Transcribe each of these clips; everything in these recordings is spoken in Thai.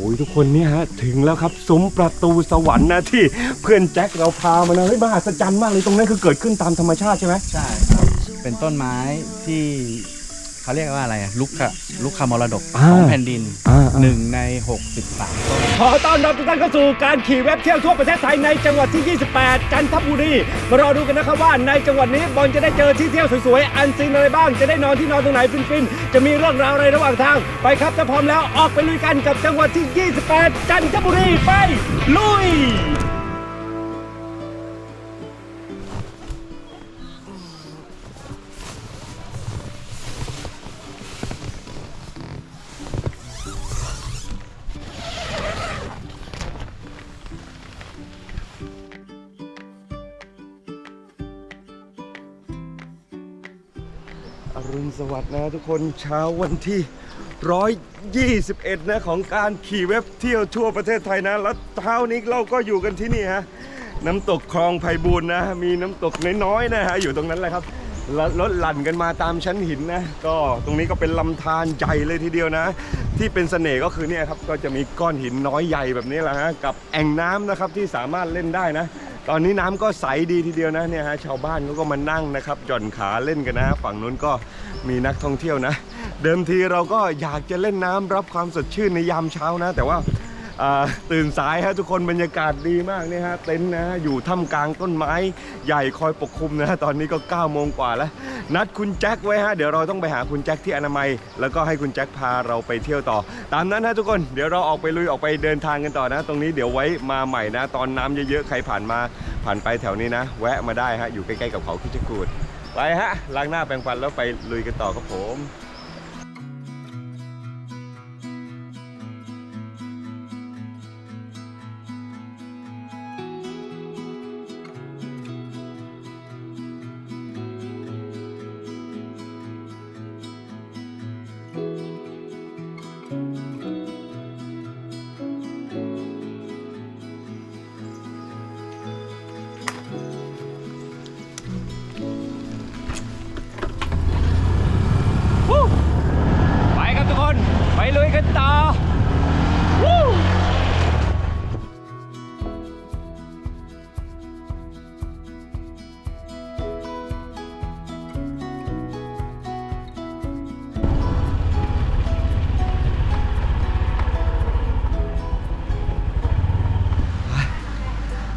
โอ้ยทุกคนเนี่ยฮะถึงแล้วครับซุ้มประตูสวรรค์นะที่เพื่อนแจ็คเราพามานะเฮ้ยมหัศจรรย์มากเลยตรงนั้นคือเกิดขึ้นตามธรรมชาติใช่ไหมใช่ครับเป็นต้นไม้ที่ เขาเรียกว่าอะไรอะลูกค่ะลูกคามรดกของแผ่นดินอ่าหนึ่งใน63ต้น ขอต้อนรับทุกท่านเข้าสู่การขี่เว็บเที่ยวทั่วประเทศไทยในจังหวัดที่ 28 จันทบุรี มารอดูกันนะครับว่าในจังหวัดนี้บอลจะได้เจอที่เที่ยวสวยๆ อันซีนอะไรบ้าง จะได้นอนที่นอนตรงไหนฟินๆ จะมีเรื่องราวอะไรระหว่างทาง ไปครับถ้าพร้อมแล้วออกไปลุยกันกับจังหวัดที่ 28 จันทบุรี ไปลุย สวัสดิ์นะทุกคนเช้าวันที่ 121 นะของการขี่เว็บเที่ยวทั่วประเทศไทยนะ แล้วเช้านี้เราก็อยู่กันที่นี่ฮะน้ำตกคลองไพบูลย์นะ มีน้ำตกน้อยๆนะฮะอยู่ตรงนั้นแหละครับรถหลั่นกันมาตามชั้นหินนะ ก็ตรงนี้ก็เป็นลำธารใหญ่เลยทีเดียวนะ ที่เป็นเสน่ห์ก็คือเนี่ยครับก็จะมีก้อนหินน้อยใหญ่แบบนี้แหละฮะกับแอ่งน้ำนะครับที่สามารถเล่นได้นะ ตอนนี้น้ำก็ใสดีทีเดียวนะเนี่ยฮะชาวบ้านเขาก็มานั่งนะครับหย่อนขาเล่นกันนะ ฝั่งนู้นก็มีนักท่องเที่ยวนะ เดิมทีเราก็อยากจะเล่นน้ำรับความสดชื่นในยามเช้านะ แต่ว่า ตื่นสายฮะทุกคนบรรยากาศดีมากเนี่ยฮะเต็นท์นะอยู่ท่ามกลางต้นไม้ใหญ่คอยปกคลุมนะตอนนี้ก็9ก้าโมงกว่าแล้ว นัดคุณแจ็คไว้ฮะเดี๋ยวเราต้องไปหาคุณแจ็คที่อนามัย แล้วก็ให้คุณแจ็คพาเราไปเที่ยวต่อ ตามนั้นนะทุกคนเดี๋ยวเราออกไปลุยออกไปเดินทางกันต่อนะ ตรงนี้เดี๋ยวไว้มาใหม่นะ ตอนน้ำเยอะๆใครผ่านมาผ่านไปแถวนี้นะ แวะมาได้ฮะอยู่ใกล้ๆกับเขาคิดจกูดไปฮะล้างหน้าแปรงฟันแล้วไปลุยกันต่อครับผม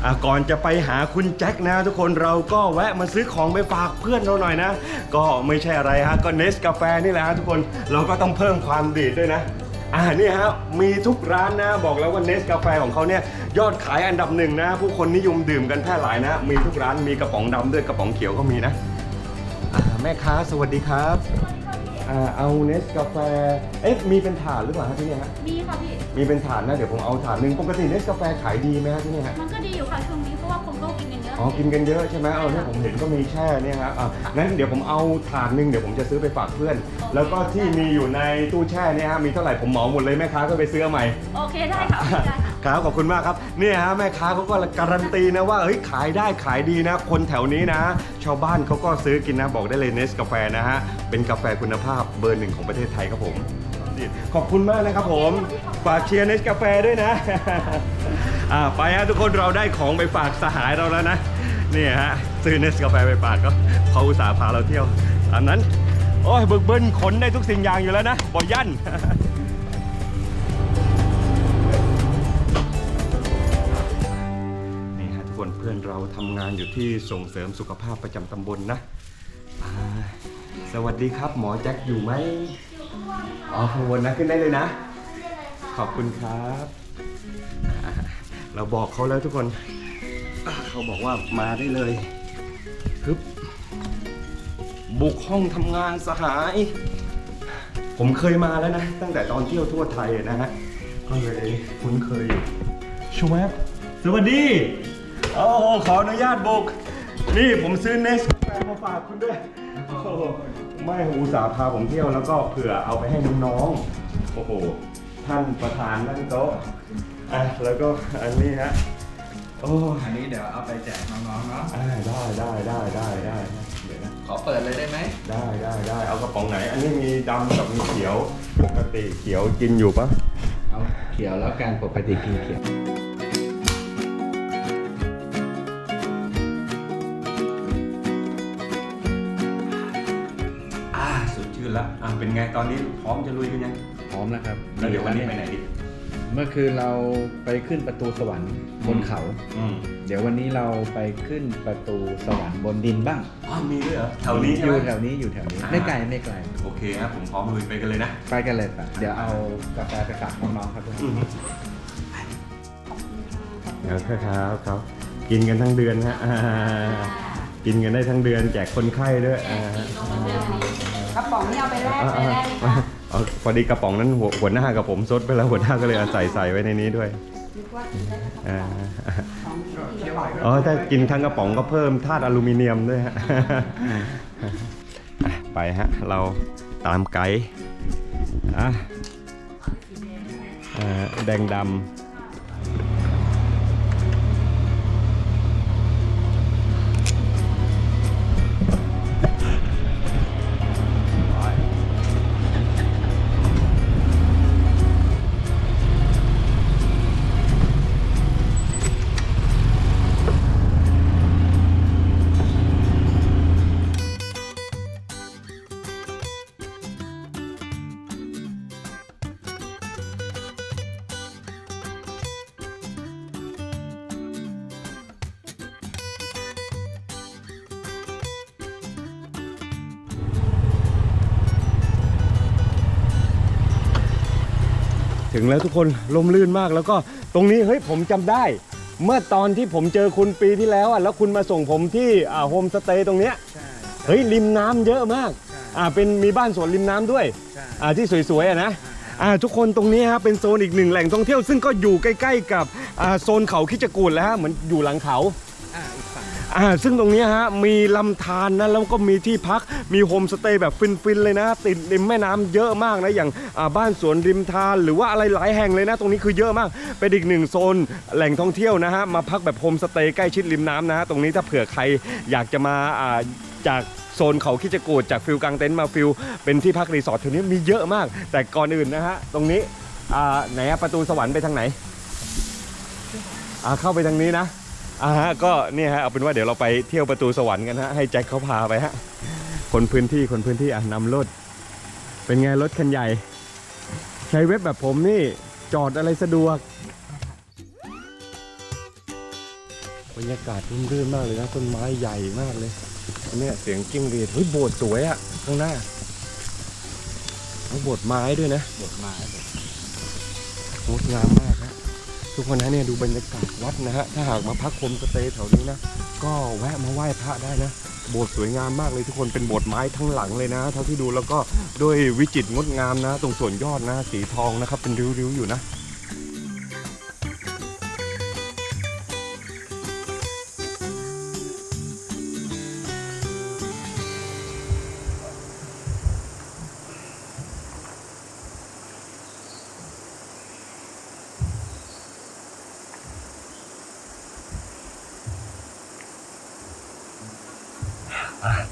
อะก่อนจะไปหาคุณแจ็คนะทุกคนเราก็แวะมาซื้อของไปฝากเพื่อนเราหน่อยนะ ก็ไม่ใช่อะไรฮะก็เนสกาแฟนี่แหละฮะทุกคนเราก็ต้องเพิ่มความดีดด้วยนะอ่านี่ฮะมีทุกร้านนะบอกแล้วว่าเนสกาแฟของเขาเนี่ยยอดขายอันดับหนึ่งนะ ผู้คนนิยมดื่มกันแพร่หลายนะ มีทุกร้านมีกระป๋องดำด้วยกระป๋องเขียวก็มีนะอ่าแม่ค้าสวัสดีครับ อ่าเอาเนสกาแฟ เอ๊ะมีเป็นถาดหรือเปล่าฮะที่เนี่ยฮะมีค่ะพี่ มีเป็นถาดนะเดี๋ยวผมเอาถาดหนึ่งปกติเนสกาแฟขายดีไหมฮะที่เนี่ยฮะ มันก็ดีอยู่ค่ะช่วงนี้เพราะว่าคนก็กินกันเยอะอ๋อ กินกันเยอะใช่ไหมเออเนี่ยผมเห็นก็มีแช่เนี่ยฮะอะงั้นเดี๋ยวผมเอาถาดหนึ่งเดี๋ยวผมจะซื้อไปฝากเพื่อน แล้วก็ที่มีอยู่ในตู้แช่เนี่ยฮะมีเท่าไหร่ผมเหมาหมดเลยแม่ค้าก็ไปซื้อเอาใหม่ โอเคได้ค่ะโอเคได้ค่ะ ครับขอบคุณมากครับเนี่ยฮะแม่ค้าเขาก็การันตีนะว่าเฮ้ยขายได้ขายดีนะ คนแถวนี้นะ ชาวบ้านเขาก็ซื้อกินนะบอกได้เลยเนสกาแฟนะฮะเป็นกาแฟคุณภาพเบอร์หนึ่งของประเทศไทยครับผม ขอบคุณมากนะครับผมฝากเชียร์เนสกาแฟด้วยนะอ่าไปฮะทุกคนเราได้ของไปฝากสหายเราแล้วนะนี่ฮะซื้อเนสกาแฟไปฝากก็เขาอุตส่าห์พาเราเที่ยวตามนั้นโอ้ยเบิกเบิ้ลขนได้ทุกสิ่งอย่างอยู่แล้วนะบอยั่น เพื่อนเราทำงานอยู่ที่ส่งเสริมสุขภาพประจำตำบลนะอ่าสวัสดีครับ หมอแจ็คอยู่ไหมอ๋อข้างบนนะขึ้นได้เลยนะ ขอบคุณครับอ่าเราบอกเขาแล้วทุกคนอ่าเขาบอกว่ามาได้เลยฮึบบุกห้องทำงานสหาย ผมเคยมาแล้วนะ ตั้งแต่ตอนเที่ยวทั่วไทยอะนะฮะก็เลยคุ้นเคยอยู่ชูแวบสวัสดี โอ้โหขออนุญาตบุก นี่ผมซื้อเนสแฟมาฝากคุณด้วยโอ้โหไม่อุตส่าห์พาผมเที่ยวแล้วก็เผื่อเอาไปให้น้องๆ โอ้โห ท่านประธานนั่งโต๊ะอะแล้วก็อันนี้ฮะ โอ้อันนี้เดี๋ยวเอาไปแจกน้องๆเนาะ อ่าได้ได้ได้ได้ได้เดี๋ยวนะ ขอเปิดเลยได้ไหม ได้ได้ได้เอากระป๋องไหน อันนี้มีดำกับมีเขียว ปกติเขียวกินอยู่ปะเอาเขียวแล้วกันปกติกินเขียว อ่าเป็นไงตอนนี้พร้อมจะลุยกันยังพร้อมแล้วครับแล้วเดี๋ยววันนี้ไปไหนดีเมื่อคืนเราไปขึ้นประตูสวรรค์บนเขา อืมเดี๋ยววันนี้เราไปขึ้นประตูสวรรค์บนดินบ้างอ๋อมีด้วยเหรอแถวนี้ใช่อไหม ยู่แถวนี้อยู่แถวนี้อ่า ไม่ไกลไม่ไกลโอเคครับผมพร้อมลุยไปกันเลยนะ ไปกันเลยป่ะเดี๋ยวเอากาแฟไปฝากน้องๆครับทุกคนครับครับครับ กินกันทั้งเดือนฮะอ่ากินกันได้ทั้งเดือนแจกคนไข้ด้วยอ่า กระป๋องนี่เอาไปแลกอ่าไปแลกไหมคะอ๋อพอดีกระป๋องนั้นหัวหัวหน้ากับผมซดไปแล้วหัวหน้าก็เลยเอาใส่ใส่ไว้ในนี้ด้วยนึกว่ากินได้กระป๋อ่าองที่กระป๋องอ๋อถ้ากินทั้งกระป๋องก็เพิ่มธาตุอลูมิเนียมด้วยฮะอะไปฮะ เราตามไกด์อะอ่าแดงดำ ถึงแล้วทุกคนลมลื่นมากแล้วก็ตรงนี้เฮ้ยผมจำได้ เมื่อตอนที่ผมเจอคุณปีที่แล้วอะแล้วคุณมาส่งผมที่อ่าโฮมสเตย์ตรงเนี้ยใช่เฮ้ยริมน้ำเยอะมากใช่อ่าเป็นมีบ้านสวนริมน้ำด้วยใช่อ่าที่สวยๆอะนะอ่าทุกคนตรงนี้ฮะเป็นโซนอีกหนึ่งแหล่งท่องเที่ยวซึ่งก็อยู่ใกล้ ๆ กับอ่าโซนเขาคิดจกูดแล้วฮะเหมือนอยู่หลังเขา อ่าซึ่งตรงนี้ฮะมีลำธารนะแล้วก็มีที่พักมีโฮมสเตย์แบบฟินๆเลยนะติดริมแม่น้ำเยอะมากนะอย่างาบ้านสวนริมทานหรือว่าอะไรหลายแห่งเลยนะตรงนี้คือเยอะมากเป็นอีกหนึ่งโซนแหล่งท่องเที่ยวนะฮะมาพักแบบโฮมสเตย์ใกล้ชิดริมน้ำนะฮะตรงนี้ถ้าเผื่อใครอยากจะมาอ่าจากโซนเขาคิจกูดจากฟิลกลางเต็นท์มาฟิลเป็นที่พักรีสอร์ทแถวนี้มีเยอะมาก แต่ก่อนอื่นนะฮะตรงนี้อ่าไหนประตูสวรรค์ไปทางไหนอ่าเข้าไปทางนี้นะ อ่าฮะก็เนี่ยฮะเอาเป็นว่าเดี๋ยวเราไปเที่ยวประตูสวรรค์กันฮะให้แจ็คเขาพาไปฮะคนพื้นที่คนพื้นที่อะนำรถ เป็นไงรถคันใหญ่ ใช้เว็บแบบผมนี่จอดอะไรสะดวกบรรยากาศร่มรื่นมากเลยนะต้นไม้ใหญ่มากเลยอันเนี่ยเสียงจิ้งหรีดเฮ้ยโบสถ์สวยอะข้างหน้าโบสถ์ไม้ด้วยนะบทมาบทงดงามมากฮะ ทุกคนนะเนี่ยดูบรรยากาศวัดนะฮะถ้าหากมาพักโฮมสเตย์แถวนี้นะก็แวะมาไหว้พระได้นะ โบสถ์สวยงามมากเลยทุกคนเป็นโบสถ์ไม้ทั้งหลังเลยนะ เท่าที่ดูแล้วก็ด้วยวิจิตรงดงามนะ ตรงส่วนยอดนะ สีทองนะครับเป็นริ้วๆอยู่นะ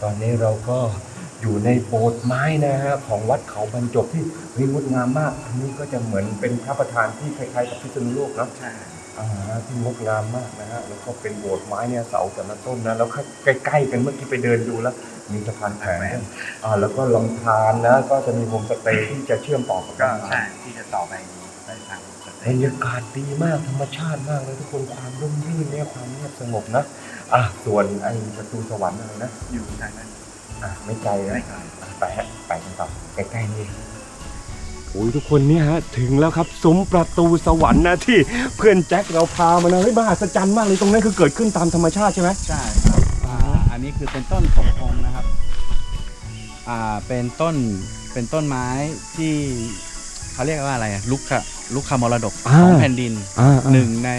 ตอนนี้เราก็อยู่ในโบสถ์ไม้นะฮะของวัดเขาบรรจบที่เฮ้ยงดงามมากอันนี้ก็จะเหมือนเป็นพระประธานที่คล้ายๆกับพิษณุโลกเนอะใช่อ่าที่งดงามมากนะฮะแล้วก็เป็นโบสถ์ไม้เนี่ยเสาแต่ละต้นนะแล้วใกล้ๆกันเมื่อกี้ไปเดินดูแล้ว มีสะพานแขวนอ่าแล้วก็ลำธารนะก็จะมีโฮมสเตย์ที่จะเชื่อมต่อกับก็ลำธารใช่ที่จะต่อไปไปทางสเตบรรยากาศดีมากธรรมชาติมากเลยทุกคนความร่มรื่นเนี่ยความเงียบสงบนะ อะส่วนไอ้ประตูสวรรค์อะไรนะ อยู่ทางนั้นอะไม่ไกลนะไม่ไกลไปฮะไปกันต่อใกล้ๆนี่โอ้ยทุกคนเนี่ยฮะถึงแล้วครับซุ้มประตูสวรรค์นะที่เพื่อนแจ็คเราพามานะเฮ้ยมหัศจรรย์มากเลยตรงนั้นคือเกิดขึ้นตามธรรมชาติใช่ไหมใช่ครับอ่าอันนี้คือเป็นต้นสมพงนะครับ อ่าเป็นต้นเป็นต้นไม้ที่ เขาเรียกว่าอะไรอะลูกขะลูกขมรดกของแผ่นดินอ่า หนึ่งใน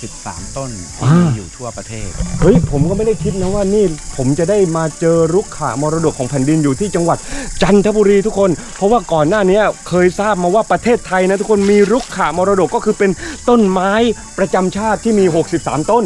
63 ต้นที่อ่ามีมีอยู่ทั่วประเทศ เฮ้ยผมก็ไม่ได้คิดนะว่านี่ผมจะได้มาเจอรุกขามรดกของแผ่นดินอยู่ที่จังหวัดจันทบุรีทุกคน เพราะว่าก่อนหน้านี้เคยทราบมาว่าประเทศไทยนะทุกคนมีรุกขามรดกก็คือเป็นต้นไม้ประจำชาติที่มี 63 ต้น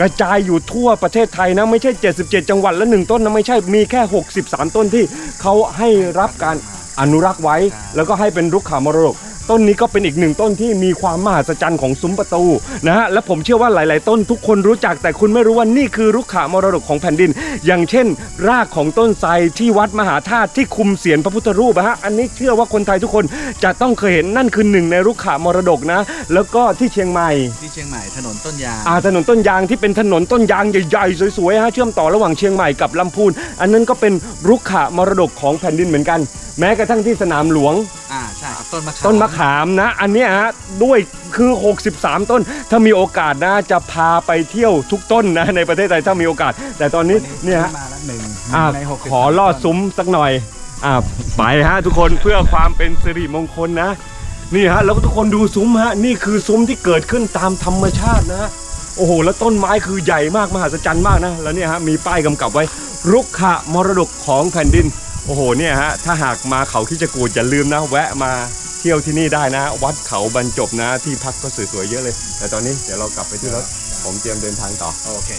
กระจายอยู่ทั่วประเทศไทยนะไม่ใช่ 77 จังหวัดและหนึ่งต้นนะไม่ใช่มีแค่ 63 ต้นที่เขาให้รับการ อนุรักษ์ไว้ แล้วก็ให้เป็นรุกขามรดก ต้นนี้ก็เป็นอีกหนึ่งต้นที่มีความมหัศจรรย์ของซุ้มประตูนะฮะและผมเชื่อว่าหลาย ๆ ต้นทุกคนรู้จักแต่คุณไม่รู้ว่านี่คือรุกขามรดกของแผ่นดิน อย่างเช่น รากของต้นไทรที่วัดมหาธาตุที่คุมเสียนพระพุทธรูปนะฮะอันนี้เชื่อว่าคนไทยทุกคนจะต้องเคยเห็นนั่นคือหนึ่งในรุกขามรดกนะ แล้วก็ที่เชียงใหม่ที่เชียงใหม่ถนนต้นยางอาถนนต้นยางที่เป็นถนนต้นยางใหญ่ๆสวยๆฮะเชื่อมต่อระหว่างเชียงใหม่กับลำพูน อันนั้นก็เป็นรุกขะมรดกของแผ่นดินเหมือนกัน แม้กระทั่งที่สนามหลวงอ่าใช่ครับ ต้นมะขามต้นมะขามนะ อันเนี้ยฮะด้วยคือ 63 ต้น ถ้ามีโอกาสนะจะพาไปเที่ยวทุกต้นนะในประเทศไทยถ้ามีโอกาส แต่ตอนนี้เนี่ยฮะ มาแล้วหนึ่งอะในหกสิบขอลอดซุ้มสักหน่อยอะไปฮะทุกคนเพื่อความเป็นสิริมงคลนะ นี่ฮะแล้วก็ทุกคนดูซุ้มฮะนี่คือซุ้มที่เกิดขึ้นตามธรรมชาตินะฮะโอ้โห แล้วต้นไม้คือใหญ่มากมหัศจรรย์มากนะ แล้วเนี่ยฮะมีป้ายกำกับไว้รุกขะมรดกของแผ่นดิน โอ้โหเนี่ยฮะถ้าหากมาเขาคิดจกูดอย่าลืมนะ แวะมาเที่ยวที่นี่ได้นะ วัดเขาบรรจบนะที่พักก็สวยๆเยอะเลย แต่ตอนนี้เดี๋ยวเรากลับไปที่รถผมเตรียมเดินทางต่อโอเค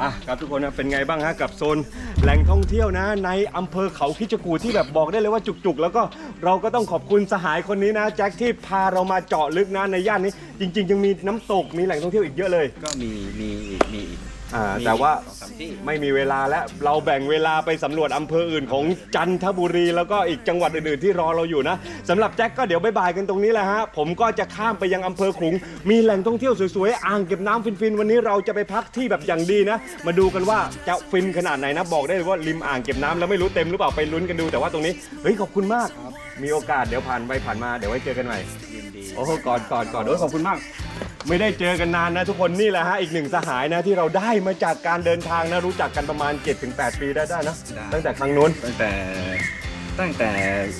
อะครับทุกคนนะเป็นไงบ้างฮะกับโซนแหล่งท่องเที่ยวนะ ในอำเภอเขาคิจกูฏที่แบบบอกได้เลยว่าจุกๆ แล้วก็เราก็ต้องขอบคุณสหายคนนี้นะแจ็คที่พาเรามาเจาะลึกนะในย่านนี้ จริง ๆ ยังมีน้ำตกมีแหล่งท่องเที่ยวอีกเยอะเลย ก็มีมีอีกมีอีก อ่ามีแต่ว่าสองสามที่ไม่มีเวลาแล้วเราแบ่งเวลาไปสำรวจอำเภออื่นของจันทบุรี แล้วก็อีกจังหวัดอื่นๆที่รอเราอยู่นะสำหรับแจ็คก็เดี๋ยวบายๆกันตรงนี้แหละฮะผมก็จะข้ามไปยังอำเภอขลุง มีแหล่งท่องเที่ยวสวยๆอ่างเก็บน้ำฟินๆวันนี้เราจะไปพักที่แบบอย่างดีนะ มาดูกันว่าจะฟินขนาดไหนนะบอกได้เลยว่าริมอ่างเก็บน้ำแล้วไม่รู้เต็มหรือเปล่าไปลุ้นกันดูแต่ว่าตรงนี้เฮ้ยขอบคุณมาก มีโอกาสเดี๋ยวผ่านไปผ่านมาเดี๋ยวไว้เจอกันใหม่ยินดี โอ้โหก่อนก่อนก่อนโอ้ยขอบคุณมาก ไม่ได้เจอกันนานนะทุกคนนี่แหละฮะอีกหนึ่งสหายนะที่เราได้มาจากการเดินทางนะรู้จักกันประมาณ 7-8 ปีได้ได้นะได้ ตั้งแต่ครั้งนู้น ตั้งแต่ตั้งแต่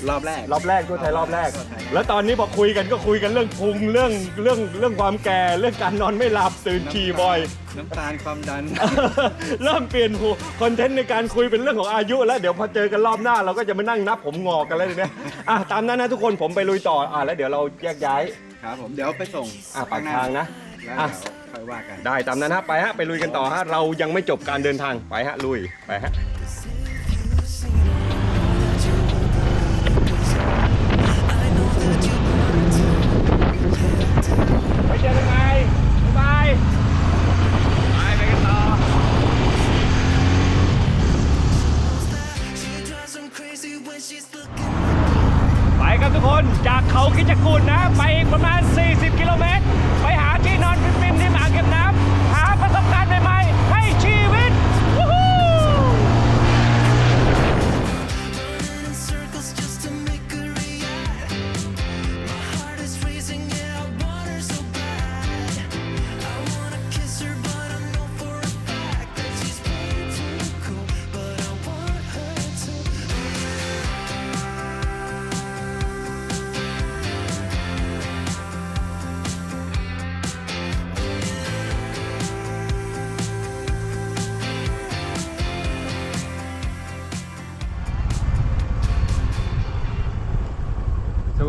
รอบแรก รอบแรกทั่วไทยรอบแรก ทั่วไทย แล้วตอนนี้พอคุยกันก็คุยกันเรื่องพุงเรื่องเรื่องเรื่องความแก่เรื่องการนอนไม่หลับตื่นขี่บ่อย น้ำตาลความดัน เริ่มเปลี่ยนหัวคอนเทนต์ในการคุยเป็นเรื่องของอายุ แล้วเดี๋ยวพอเจอกันรอบหน้าเราก็จะมานั่งนับผมงอกกันแล้วทีเนี่ยอะตามนั้นนะทุกคนผมไปลุยต่ออะแล้วเดี๋ยวเราแยกย้าย ครับผมเดี๋ยวไปส่งอะปากทางนะแล้วอะเดี๋ยวค่อยว่ากัน ได้ตามนั้นฮะไปฮะไปลุยกันต่อฮะเรายังไม่จบการเดินทางไปฮะลุยไปฮะ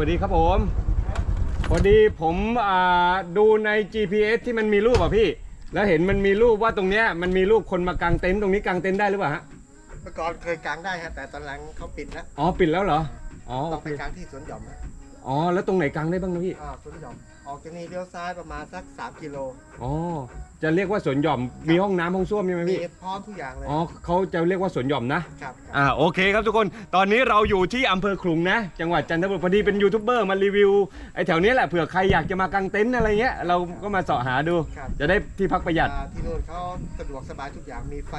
ดีครับผม พอดีผมอ่าดูใน GPS ที่มันมีรูปอะพี่ แล้วเห็นมันมีรูปว่าตรงเนี้ยมันมีรูปคนมากางเต็นท์ตรงนี้กางเต็นท์ได้หรือเปล่าฮะเมื่อก่อนเคยกางได้ฮะแต่ตอนหลังเขาปิดแล้วอ๋อปิดแล้วเหรออ๋อต้โอองเคไปกางที่สวนหย่อมนะอ๋อแล้วตรงไหนกางได้บ้างนะพี่อ่าสวนหย่อมออกจากนี้เลี้ยวซ้ายประมาณสัก3กิโลอ๋อ จะเรียกว่าสวนหย่อมมีห้องน้ำห้องส้วมใช่ไหมมีพี่พร้อมทุกอย่างเลย อ๋อเขาจะเรียกว่าสวนหย่อมนะครับครับ อ่าโอเคครับทุกคนตอนนี้เราอยู่ที่อำเภอขลุงนะ จังหวัดจันทบุรีพอดีเป็นยูทูบเบอร์มารีวิวไอ้แถวนี้แหละเผื่อใครอยากจะมากางเต็นท์อะไรเงี้ยเราก็มาเสาะหาดู ครับ จะได้ที่พักประหยัด อ่าที่นู่นเขาสะดวกสบายทุกอย่าง มีไฟ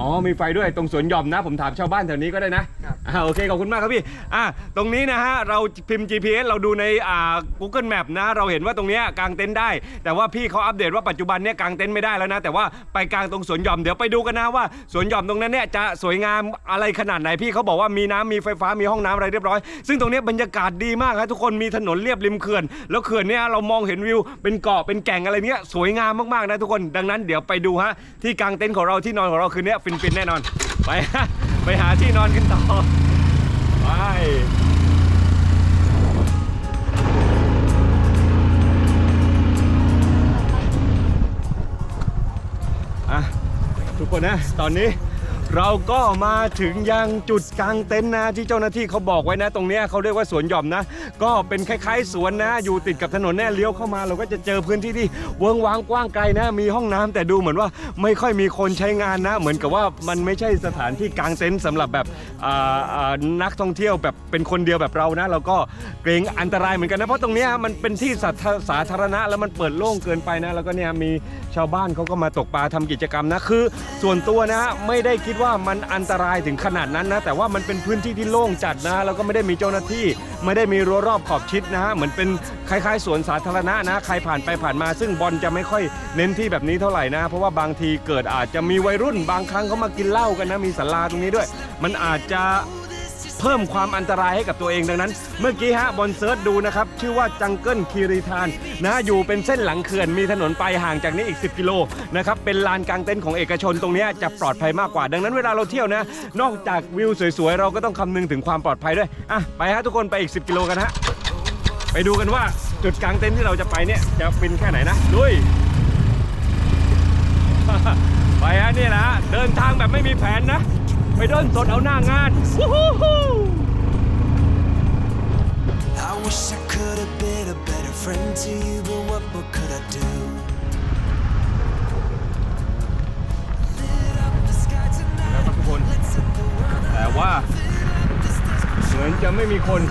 อ๋อ มีไฟด้วยตรงสวนหย่อมนะ ผมถามชาวบ้านแถวนี้ก็ได้นะครับ อ่าโอเค ขอบคุณมากครับพี่ อ่าตรงนี้นะฮะ เราพิมพ์ GPS เราดูในอ่า Google Map นะ เราเห็นว่าตรงเนี้ยกางเต็นท์ได้ แต่ว่าพี่เขาอัปเดตว่าปัจจุบันเนี้ยกางเต็นท์ไม่ได้แล้วนะ แต่ว่าไปกลางตรงสวนหย่อมเดี๋ยวไปดูกันนะว่าสวนหย่อมตรงนั้นเนี่ยจะสวยงามอะไรขนาดไหนพี่เขาบอกว่ามีน้ำมีไฟฟ้ามีห้องน้ำอะไรเรียบร้อย ซึ่งตรงนี้บรรยากาศดีมากครับทุกคนมีถนนเรียบริมเขื่อน แล้วเขื่อนเนี่ยเรามองเห็นวิว เป็นเกาะเป็นแก่งอะไรเนี้ยสวยงามมากๆนะทุกคนดังนั้นเดี๋ยวไปดูฮะที่กางเต็นท์ของเราที่นอนของเราคืนนี้ฟินๆแน่นอนไปฮะไปหาที่นอนกันต่อไป ทุกคนนะ ตอนนี้เราก็มาถึงยังจุดกลางเต็นท์นะที่เจ้าหน้าที่เขาบอกไว้นะ ตรงเนี้ยเขาเรียกว่าสวนหย่อมนะ ก็เป็นคล้ายๆสวนนะ อยู่ติดกับถนนแน่เลี้ยวเข้ามา เราก็จะเจอพื้นที่ที่เวิงว้างกว้างไกลนะ มีห้องน้ำแต่ดูเหมือนว่าไม่ค่อยมีคนใช้งานนะ เหมือนกับว่ามันไม่ใช่สถานที่กลางเต็นท์สำหรับแบบอ่าอ่านักท่องเที่ยวแบบเป็นคนเดียวแบบเรานะ เราก็เกรงอันตรายเหมือนกันนะเพราะตรงเนี้ยมันเป็นที่สาธาสาธารณะแล้วมันเปิดโล่งเกินไปนะ แล้วก็เนี่ยมี ชาวบ้านเขาก็มาตกปลาทำกิจกรรมนะคือ ส่วนตัวนะไม่ได้คิดว่ามันอันตรายถึงขนาดนั้นนะ แต่ว่ามันเป็นพื้นที่ที่โล่งจัดนะแล้วก็ไม่ได้มีเจ้าหน้าที่ ไม่ได้มีรั้วรอบขอบชิดนะฮะเหมือนเป็นคล้ายๆสวนสาธารณะนะใครผ่านไปผ่านมา ซึ่งบอลจะไม่ค่อยเน้นที่แบบนี้เท่าไหร่นะ เพราะว่าบางทีเกิดอาจจะมีวัยรุ่น บางครั้งเขามากินเหล้ากันนะมีศาลาตรงนี้ด้วย มันอาจจะ เพิ่มความอันตรายให้กับตัวเองดังนั้น เมื่อกี้ฮะบนเซิร์ชดูนะครับ ชื่อว่าจังเกิลคีรีทานนะอยู่เป็นเส้นหลังเขื่อนมีถนนไปห่างจากนี้อีก 10 กิโลนะครับเป็นลานกลางเต็นท์ของเอกชนตรงนี้จะปลอดภัยมากกว่า ดังนั้นเวลาเราเที่ยวนะนอกจากวิวสวยๆ เราก็ต้องคำนึงถึงความปลอดภัยด้วยอะไปฮะทุกคนไปอีก 10 กิโลกันฮะไปดูกันว่าจุดกลางเต็นท์ที่เราจะไปเนี่ยจะเป็นแค่ไหนนะลุยไปฮะนี่แหละเดินทางแบบไม่มีแผนนะ ไปเดินสดเอาหน้างานวู้ฮู้ฮู้ I wish I could have been a better friend to you, but what more could I do? Lit up the sky แล้วครับทุกคนแต่ว่า เหมือนจะไม่มีคน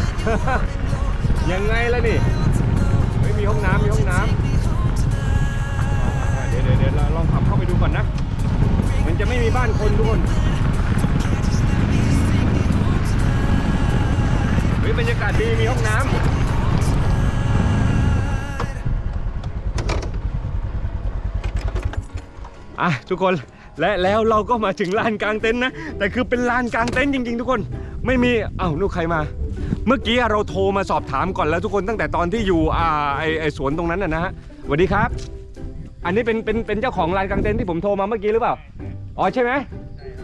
ยังไงล่ะนี่ ไม่มีห้องน้ำมีห้องน้ำเดี๋ยวเดี๋ยวเดี๋ยวเราลองขับเข้าไปดูก่อนนะ มันจะไม่มีบ้านคนทุกคน บรรยากาศดีมีห้องน้ำอะทุกคนและแล้วเราก็มาถึงลานกลางเต็นท์นะ แต่คือเป็นลานกลางเต็นท์จริง ๆ ทุกคนไม่มีอ้าวนู่นใครมา เมื่อกี้เราโทรมาสอบถามก่อนแล้วทุกคนตั้งแต่ตอนที่อยู่อ่าไอไอสวนตรงนั้นน่ะนะฮะสวัสดีครับ อันนี้เป็นเป็นเป็นเจ้าของลานกลางเต็นท์ที่ผมโทรมาเมื่อกี้หรือเปล่าอ๋อใช่ไหม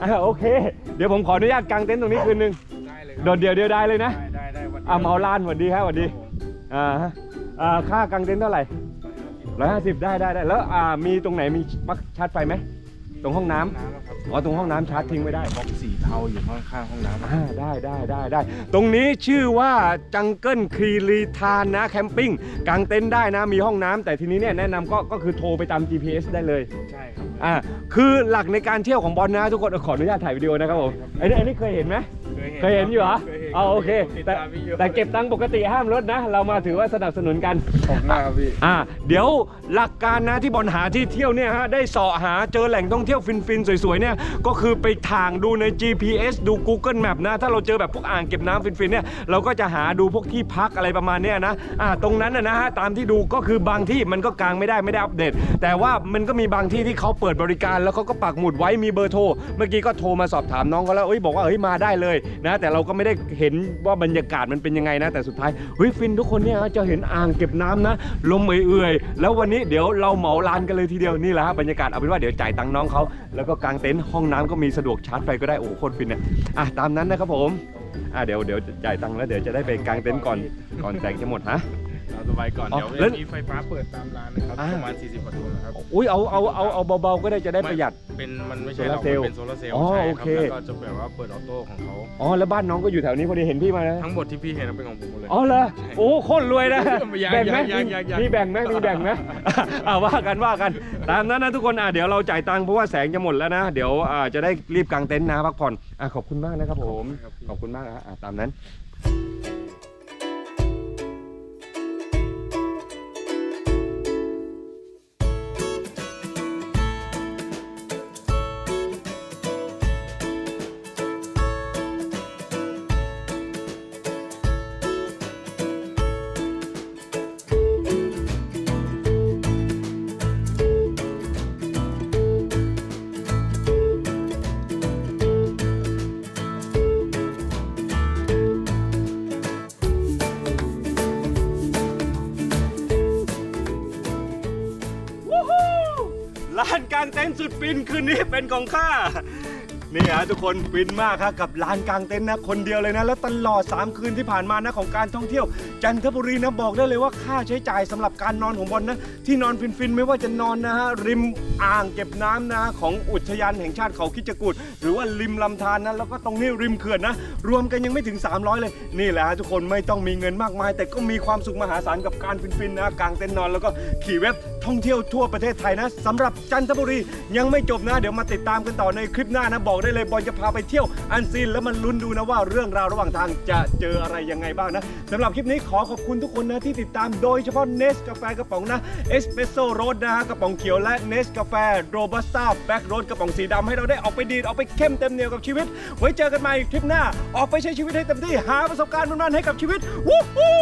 อ่าโอเค เดี๋ยวผมขออนุญาตกางเต็นท์ตรงนี้คืนนึงโดดเดียวเดียวได้เลยนะได้ได้วัน อ่าเมาลานสวัสดีครับสวัสดีอ่าฮะอ่าค่ากางเต็นท์เท่าไหร่ร้อยห้าสิบได้ได้ได้แล้วอ่ามีตรงไหนมีปลั๊กชาร์จไฟไหม ตรงห้องน้ำน้ำครับอ๋อตรงห้องน้ำชาร์จทิ้งไว้ได้ บล็อกสีเทาอยู่ข้างๆห้องน้ำอ่าได้ได้ได้ได้ ตรงนี้ชื่อว่าจังเกิลคีรีทานนะแคมปิ้งกางเต็นท์ได้นะมีห้องน้ำแต่ทีนี้เนี่ยแนะนำก็ก็คือโทรไปตาม GPS ได้เลย ใช่ครับ อ่าคือหลักในการเที่ยวของบอลนะทุกคนขออนุญาตถ่ายวิดีโอนะครับผมไอ้นี่ไอ้นี่เคยเห็นไหม เคยเห็นอยู่เหรออ๋อโอเคแต่แต่เก็บตังค์ปกติห้ามลดนะ เรามาถือว่าสนับสนุนกันขอบคุณมากครับพี่อ่าเดี๋ยวหลักการนะที่บอลหาที่เที่ยวเนี่ยฮะได้เสาะหาเจอแหล่งท่องเที่ยวฟินๆสวยๆเนี่ยก็คือไปทางดูใน GPS ดู Google Map นะ ถ้าเราเจอแบบพวกอ่างเก็บน้ำฟินๆเนี่ยเราก็จะหาดูพวกที่พักอะไรประมาณเนี้ยนะอ่าตรงนั้นนะนะฮะตามที่ดูก็คือบางที่มันก็กางไม่ได้ไม่ได้อัปเดต แต่ว่ามันก็มีบางที่ที่เขาเปิดบริการแล้วเขาก็ปักหมุดไว้มีเบอร์โทรเมื่อกี้ก็โทรมาสอบถามน้องเขาแล้วเอ้ยบอกว่าเฮ้ยมาได้เลยนะแต่เราก็ไม่ได้เห็นว่าบรรยากาศมันเป็นยังไงนะ แต่สุดท้ายเฮ้ยฟินทุกคนเนี่ยจะเห็นอ่างเก็บน้ำนะ ลมเอื่อยๆ แล้ววันนี้เดี๋ยวเราเหมาลานกันเลยทีเดียวนี่แหละฮะบรรยากาศเอาเป็นว่าเดี๋ยวจ่ายตังค์น้องเขาแล้วก็กางเต็นท์ห้องน้ำก็มีสะดวกชาร์จไฟก็ได้โอ้โหโคตรฟินเนี่ยอะตามนั้นนะครับผมอะเดี๋ยวเดี๋ยวจ่ายตังค์แล้วเดี๋ยวจะได้ไปกางเต็นท์ก่อนก่อนแสงจะหมดฮะ เอาสบายก่อน อ๋อเดี๋ยวแล้วมีไฟฟ้าเปิดตามร้านนะครับอ่าประมาณ 40กว่าตัวนะครับ อุ้ยเอาเอาเอาเอาเบาๆก็ได้จะได้ประหยัด เป็นมันไม่ใช่หรอกโซลาร์เซลล์มันเป็นโซลาร์เซลล์อ๋อใช่โอคเครับแล้วก็จะแบบว่าเปิดออโต้ของเขา อ๋อแล้วบ้านน้องก็อยู่แถวนี้พอดีเห็นพี่มานะทั้งหมดที่พี่เห็นเป็นของผมหมดเลย อ๋อเหรอโอ้โคตรรวยนะยังแบ่งไหมยังยังยัง มีแบ่งไหมมีแบ่งไหม อ่าว่ากันว่ากันตามนั้นนะทุกคนอะเดี๋ยวเราจ่ายตังค์เพราะว่าแสงจะหมดแล้วนะ เดี๋ยวอ่าจะได้รีบกางเต็นท์นะพักผ่อนอะขอบคุณมากนะครับผม ขอบคุณมากนะอะตามนั้น สุดฟินคืนนี้เป็นของข้านี่ฮะทุกคนฟินมากครับกับลานกลางเต็นท์นะคนเดียวเลยนะ แล้วตลอด 3 คืนที่ผ่านมานะของการท่องเที่ยว จันทบุรีนะบอกได้เลยว่าค่าใช้จ่ายสำหรับการนอนของบอลนะ ที่นอนฟินๆ ไม่ว่าจะนอนนะฮะริมอ่างเก็บน้ำนะฮะของอุทยานแห่งชาติเขาคิดจกูดหรือว่าริมลำธารนะแล้วก็ตรงนี้ริมเขื่อนนะ รวมกันยังไม่ถึง 300 เลย นี่แหละฮะทุกคนไม่ต้องมีเงินมากมาย แต่ก็มีความสุขมหาศาลกับการฟินๆนะกางเต็นท์นอนแล้วก็ขี่เว็บท่องเที่ยวทั่วประเทศไทยนะสำหรับจันทบุรียังไม่จบนะเดี๋ยวมาติดตามกันต่อในคลิปหน้านะบอกได้เลยบอลจะพาไปเที่ยวอันซีนแล้วมันลุ้นดูนะว่าเรื่องราวระหว่างทางจะเจออะไรยังไงบ้างนะสำหรับคลิปนี้ขขอขอบคุณทุกคนนะที่ติดตามโดยเฉพาะเนสกาแฟกระป๋องนะเอสเปรสโซ่โรสนะฮะกระป๋องเขียวและเนสกาแฟโรบัสต้าแบ็กโรสกระป๋องสีดำให้เราได้ออกไปดีดออกไปเข้มเต็มเหนียวกับชีวิต ไว้เจอกันใหม่คลิปหน้า ออกไปใช้ชีวิตให้เต็มที่หาประสบการณ์มันๆให้กับชีวิตวู้ฮู้